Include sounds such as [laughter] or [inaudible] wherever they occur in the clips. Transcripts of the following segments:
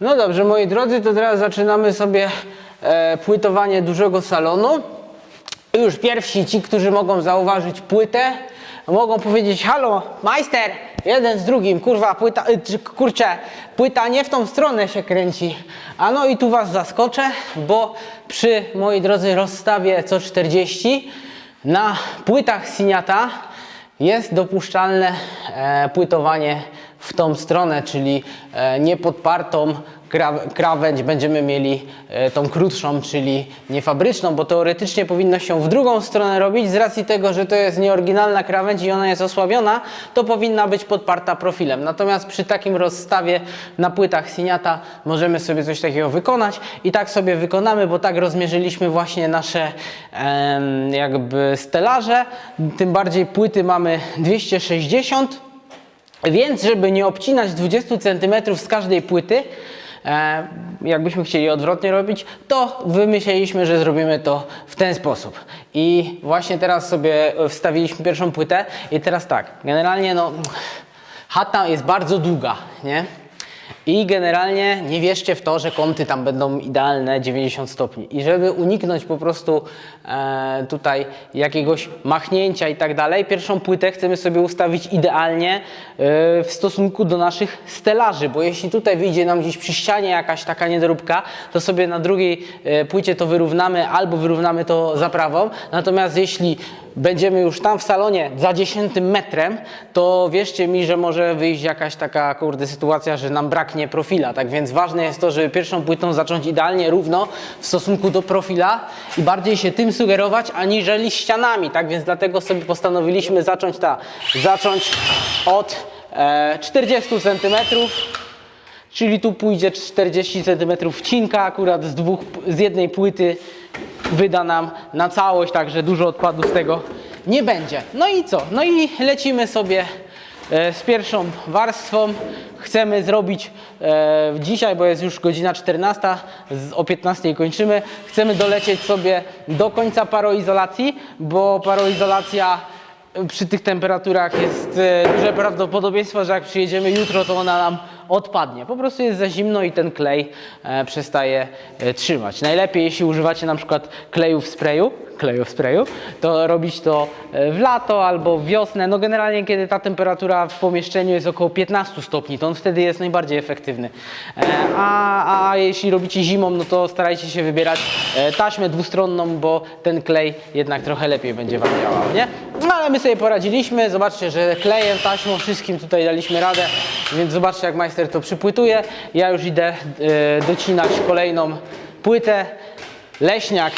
No dobrze, moi drodzy, to teraz zaczynamy sobie e, płytowanie dużego salonu. Już pierwsi ci, którzy mogą zauważyć płytę, mogą powiedzieć: Halo, majster, jeden z drugim, kurwa, płyta, y, kurczę, płyta nie w tą stronę się kręci. A no i tu was zaskoczę, bo przy, moi drodzy, rozstawie co 40 na płytach Siniata jest dopuszczalne e, płytowanie w tą stronę, czyli e, nie podpartą kra- krawędź będziemy mieli e, tą krótszą, czyli niefabryczną, bo teoretycznie powinno się w drugą stronę robić. Z racji tego, że to jest nieoryginalna krawędź i ona jest osłabiona, to powinna być podparta profilem. Natomiast przy takim rozstawie na płytach Siniata możemy sobie coś takiego wykonać i tak sobie wykonamy, bo tak rozmierzyliśmy właśnie nasze jakby stelaże. Tym bardziej płyty mamy 260 więc, żeby nie obcinać 20 cm z każdej płyty, e, jakbyśmy chcieli odwrotnie robić, to wymyśliliśmy, że zrobimy to w ten sposób. I właśnie teraz sobie wstawiliśmy pierwszą płytę i teraz tak, generalnie no, chata jest bardzo długa, nie? I generalnie nie wierzcie w to, że kąty tam będą idealne 90 stopni. I żeby uniknąć po prostu e, tutaj jakiegoś machnięcia i tak dalej, pierwszą płytę chcemy sobie ustawić idealnie e, w stosunku do naszych stelaży, bo jeśli tutaj wyjdzie nam gdzieś przy ścianie jakaś taka niedoróbka, to sobie na drugiej e, płycie to wyrównamy albo wyrównamy to zaprawą. Natomiast jeśli będziemy już tam w salonie za 10 metrem, to wierzcie mi, że może wyjść jakaś taka kurde sytuacja, że nam braknie profila. Tak więc ważne jest to, żeby pierwszą płytą zacząć idealnie równo w stosunku do profila i bardziej się tym sugerować, aniżeli ścianami. Tak więc dlatego sobie postanowiliśmy zacząć ta, zacząć od e, 40 centymetrów. Czyli tu pójdzie 40 cm wcinka, akurat z, dwóch, z jednej płyty wyda nam na całość, także dużo odpadu z tego nie będzie. No i co? No i lecimy sobie e, z pierwszą warstwą. Chcemy zrobić e, dzisiaj, bo jest już godzina 14, z, o 15 kończymy. Chcemy dolecieć sobie do końca paroizolacji, bo paroizolacja przy tych temperaturach jest e, duże prawdopodobieństwo, że jak przyjedziemy jutro, to ona nam odpadnie. Po prostu jest za zimno i ten klej e, przestaje e, trzymać. Najlepiej, jeśli używacie na przykład kleju w sprayu, kleju w sprayu, to robić to e, w lato albo w wiosnę. No generalnie, kiedy ta temperatura w pomieszczeniu jest około 15 stopni, to on wtedy jest najbardziej efektywny. E, A, a jeśli robicie zimą, no to starajcie się wybierać e, taśmę dwustronną, bo ten klej jednak trochę lepiej będzie Wam działał, nie? No ale my sobie poradziliśmy, zobaczcie, że klejem, taśmą, wszystkim tutaj daliśmy radę, więc zobaczcie jak majster to przypłytuje. Ja już idę docinać kolejną płytę. Leśniak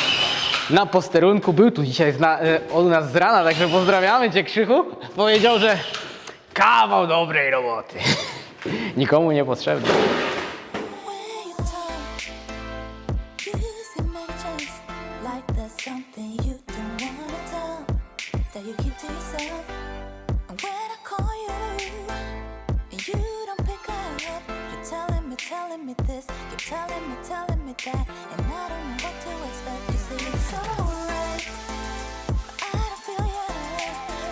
na posterunku był tu dzisiaj zna, e, u nas z rana, także pozdrawiamy Cię Krzychu. Powiedział, że kawał dobrej roboty. [laughs] Nikomu nie potrzebny. Telling me, this, you're telling me, telling me that, and I don't know what to expect. You say it's alright, but I don't feel you.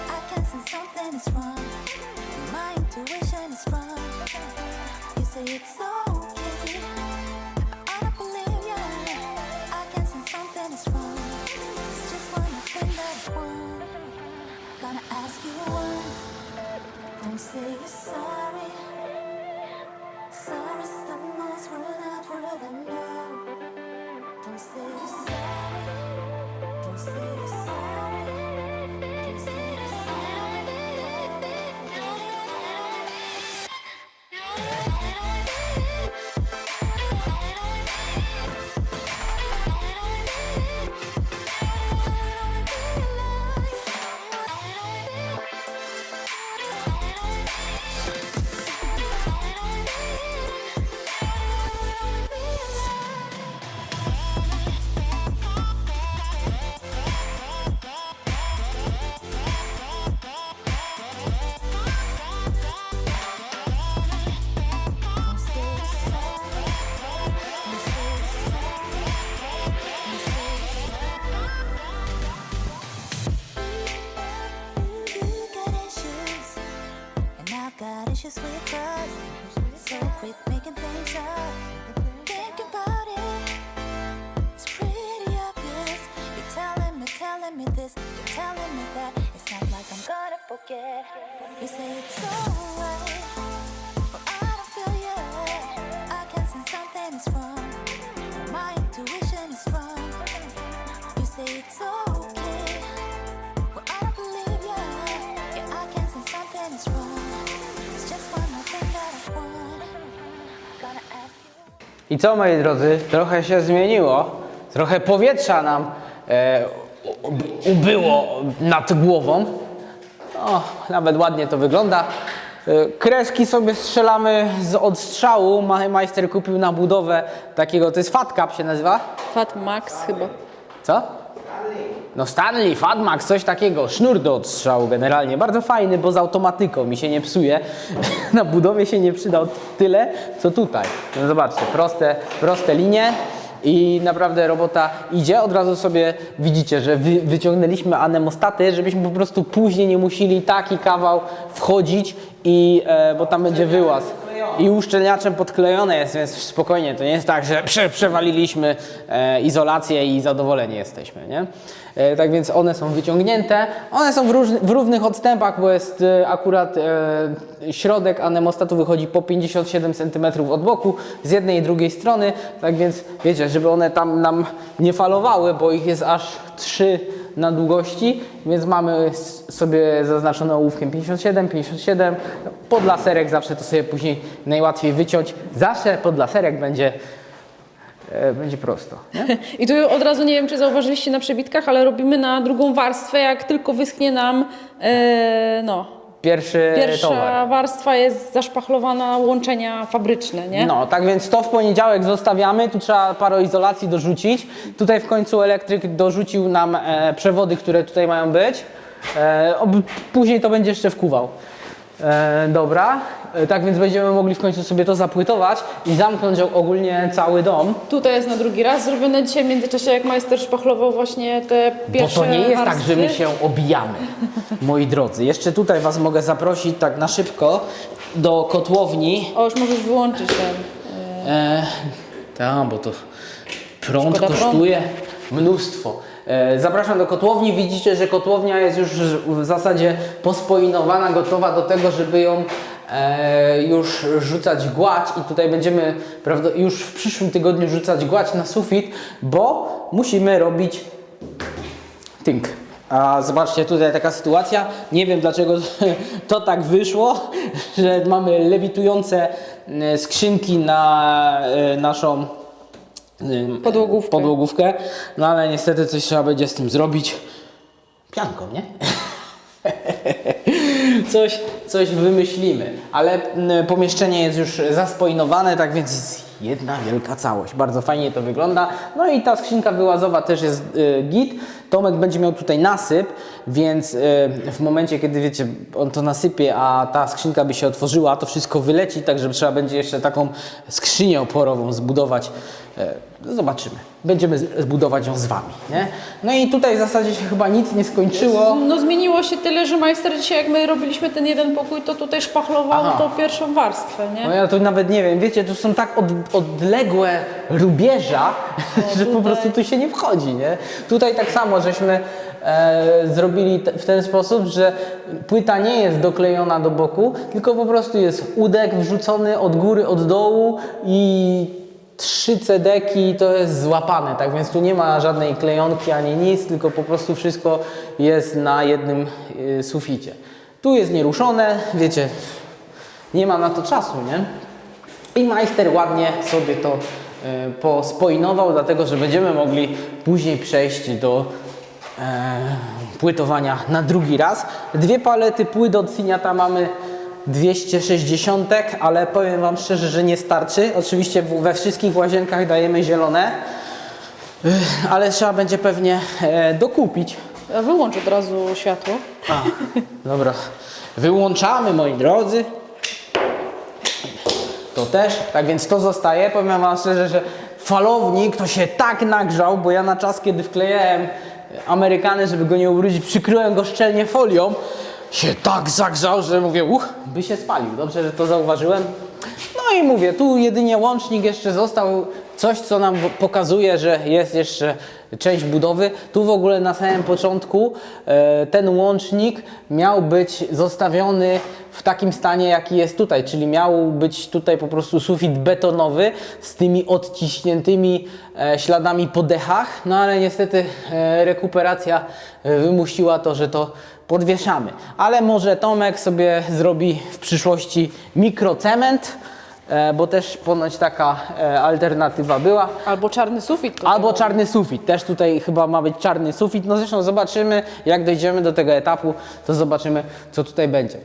I can sense something is wrong. My intuition is wrong. You say it's okay. I don't believe ya. I can sense something is wrong. It's just one thing that I want. Gonna ask you once. Don't say you're sorry. Don't say me, this, you're telling me that. It's not like I'm gonna forget. You say it's alright. I. I co moi drodzy, trochę się zmieniło, trochę powietrza nam e, ubyło nad głową. O, nawet ładnie to wygląda. E, Kreski sobie strzelamy z odstrzału. Ma- Majster kupił na budowę takiego, to jest Fat Cup się nazywa. Fat Max chyba. Co? No Stanley, Fatmax, coś takiego, sznur do odstrzału generalnie, bardzo fajny, bo z automatyką mi się nie psuje. [laughs] Na budowie się nie przydał tyle, co tutaj. No zobaczcie, proste, proste linie i naprawdę robota idzie. Od razu sobie widzicie, że wy, wyciągnęliśmy anemostaty, żebyśmy po prostu później nie musieli taki kawał wchodzić i, e, bo tam będzie wyłaz. I uszczelniaczem podklejone jest, więc spokojnie, to nie jest tak, że prze, przewaliliśmy e, izolację i zadowoleni jesteśmy, nie? E, tak więc one są wyciągnięte, one są w, różny, w równych odstępach, bo jest e, akurat e, środek anemostatu wychodzi po 57 cm od boku, z jednej i drugiej strony, tak więc wiecie, żeby one tam nam nie falowały, bo ich jest aż 3 na długości, więc mamy sobie zaznaczone ołówkiem 57, 57. Pod laserek zawsze to sobie później najłatwiej wyciąć. Zawsze pod laserek będzie, e, będzie prosto. Nie? [laughs] I tu od razu nie wiem, czy zauważyliście na przebitkach, ale robimy na drugą warstwę, jak tylko wyschnie nam e, no, Pierwszy pierwsza towar. warstwa jest zaszpachlowana łączenia fabryczne, nie? No, tak więc to w poniedziałek zostawiamy. Tu trzeba paroizolacji dorzucić. Tutaj w końcu elektryk dorzucił nam e, przewody, które tutaj mają być. E, ob, później to będzie jeszcze wkuwał. E, dobra, e, tak więc będziemy mogli w końcu sobie to zapłytować i zamknąć ogólnie cały dom. Tutaj jest na drugi raz zrobione dzisiaj w międzyczasie, jak majster szpachlował właśnie te pierwsze Bo to nie jest tak, warstwy. że my się obijamy, moi drodzy. Jeszcze tutaj Was mogę zaprosić tak na szybko do kotłowni. O, już możesz wyłączyć ten. E, tak, bo to prąd Szkoda kosztuje mnóstwo. E, zapraszam do kotłowni. Widzicie, że kotłownia jest już w zasadzie pospoinowana, gotowa do tego, żeby ją e, już rzucać gładź i tutaj będziemy prawda, już w przyszłym tygodniu rzucać gładź na sufit, bo musimy robić Tynk. A zobaczcie, tutaj taka sytuacja. Nie wiem dlaczego [laughs] to tak wyszło, [laughs] że mamy lewitujące e, skrzynki na naszą Podłogówkę. podłogówkę. No ale niestety coś trzeba będzie z tym zrobić. Pianką, nie? [laughs] coś, coś wymyślimy. Ale mm, pomieszczenie jest już zaspoinowane, tak więc jest jedna wielka całość. Bardzo fajnie to wygląda. No i ta skrzynka wyłazowa też jest y, git. Tomek będzie miał tutaj nasyp, więc y, w momencie, kiedy wiecie, on to nasypie, a ta skrzynka by się otworzyła, to wszystko wyleci, także trzeba będzie jeszcze taką skrzynię oporową zbudować. E, Zobaczymy. Będziemy zbudować ją z Wami. Nie? No i tutaj w zasadzie się chyba nic nie skończyło. No zmieniło się tyle, że majster dzisiaj, jak my robiliśmy ten jeden pokój, to tutaj szpachlował Aha. tą pierwszą warstwę, nie? No ja tu nawet nie wiem, wiecie, tu są tak od, odległe rubieża, [laughs] że po prostu tu się nie wchodzi, nie? Tutaj tak samo żeśmy e, zrobili te, w ten sposób, że płyta nie jest doklejona do boku, tylko po prostu jest udek wrzucony od góry, od dołu i trzy cedeki to jest złapane, tak więc tu nie ma żadnej klejonki ani nic, tylko po prostu wszystko jest na jednym y, suficie. Tu jest nieruszone, wiecie, nie ma na to czasu, nie? I majster ładnie sobie to e, pospoinował, dlatego że będziemy mogli później przejść do e, płytowania na drugi raz. Dwie palety płyt od Finiata mamy 260, ale powiem Wam szczerze, że nie starczy. Oczywiście we wszystkich łazienkach dajemy zielone, ale trzeba będzie pewnie e, dokupić. Wyłącz od razu światło. A, dobra. Wyłączamy, moi drodzy. To też, tak więc to zostaje. Powiem Wam szczerze, że falownik to się tak nagrzał, bo ja na czas, kiedy wklejałem Amerykany, żeby go nie ubrudzić, przykryłem go szczelnie folią, się tak zagrzał, że mówię, uch, by się spalił. Dobrze, że to zauważyłem. No i mówię, tu jedynie łącznik jeszcze został, coś co nam pokazuje, że jest jeszcze część budowy. Tu w ogóle na samym początku e, ten łącznik miał być zostawiony w takim stanie, jaki jest tutaj, czyli miał być tutaj po prostu sufit betonowy z tymi odciśniętymi e, śladami po dechach, no ale niestety e, rekuperacja wymusiła to, że to podwieszamy. Ale może Tomek sobie zrobi w przyszłości mikrocement, bo też ponoć taka e, alternatywa była. Albo czarny sufit. Albo tego. czarny sufit, też tutaj chyba ma być czarny sufit. No zresztą zobaczymy, jak dojdziemy do tego etapu, to zobaczymy, co tutaj będzie.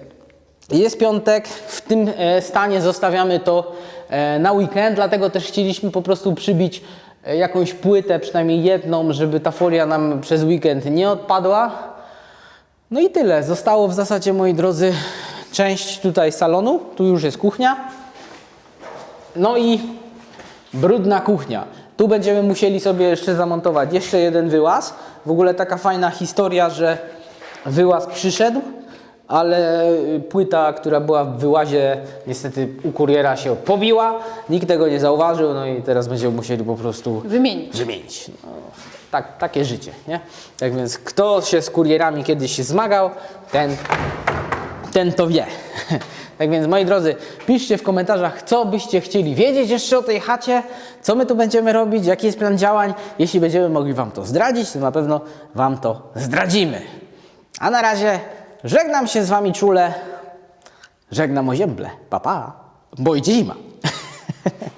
Jest piątek, w tym e, stanie zostawiamy to e, na weekend, dlatego też chcieliśmy po prostu przybić e, jakąś płytę, przynajmniej jedną, żeby ta folia nam przez weekend nie odpadła. No i tyle. Zostało w zasadzie, moi drodzy, część tutaj salonu. Tu już jest kuchnia. No i brudna kuchnia. Tu będziemy musieli sobie jeszcze zamontować jeszcze jeden wyłaz. W ogóle taka fajna historia, że wyłaz przyszedł, ale y, płyta, która była w wyłazie, niestety u kuriera się pobiła. Nikt tego nie zauważył, no i teraz będziemy musieli po prostu Wymienić. wymienić. No, tak, takie życie, nie? Tak więc kto się z kurierami kiedyś zmagał, ten, ten to wie. [laughs] Tak więc moi drodzy, piszcie w komentarzach, co byście chcieli wiedzieć jeszcze o tej chacie, co my tu będziemy robić, jaki jest plan działań. Jeśli będziemy mogli Wam to zdradzić, to na pewno Wam to zdradzimy. A na razie żegnam się z Wami czule, żegnam o ziemble, pa pa, bo idzie zima. [laughs]